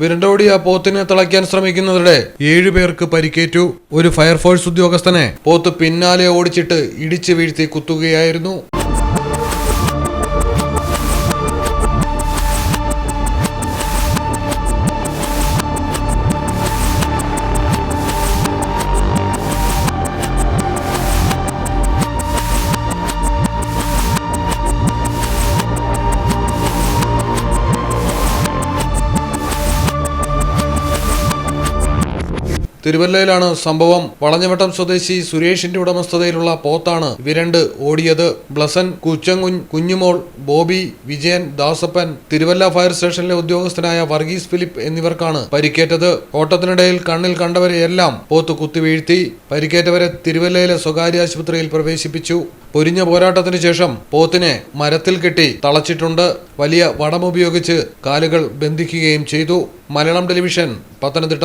വിരണ്ടോടിയ പോത്തിനെ തിളയ്ക്കാൻ ശ്രമിക്കുന്നതിനിടെ ഏഴു പേർക്ക് പരിക്കേറ്റു. ഒരു ഫയർഫോഴ്സ് ഉദ്യോഗസ്ഥനെ പോത്ത് പിന്നാലെ ഓടിച്ചിട്ട് ഇടിച്ചു വീഴ്ത്തി കുത്തുകയായിരുന്നു. തിരുവല്ലയിലാണ് സംഭവം. വളഞ്ഞവട്ടം സ്വദേശി സുരേഷിന്റെ ഉടമസ്ഥതയിലുള്ള പോത്താണ് വിരണ്ട് ഓടിയത്. ബ്ലസൻ കുച്ചങ്കുൻ കുഞ്ഞുമോൾ ബോബി വിജയൻ ദാസപ്പൻ തിരുവല്ല ഫയർ സ്റ്റേഷനിലെ ഉദ്യോഗസ്ഥനായ വർഗീസ് ഫിലിപ്പ് എന്നിവർക്കാണ് പരിക്കേറ്റത്. ഓട്ടത്തിനിടയിൽ കണ്ണിൽ കണ്ടവരെയെല്ലാം പോത്ത് കുത്തിവീഴ്ത്തി പരിക്കേറ്റവരെ തിരുവല്ലയിലെ സ്വകാര്യ ആശുപത്രിയിൽ പ്രവേശിപ്പിച്ചു. പൊരിഞ്ഞ പോരാട്ടത്തിന് ശേഷം പോത്തിനെ മരത്തിൽ കെട്ടി തളച്ചിട്ടുണ്ട്. വലിയ വടമുപയോഗിച്ച് കാലുകൾ ബന്ധിക്കുകയും ചെയ്തു. മലയാളം ടെലിവിഷൻ പത്തനംതിട്ട.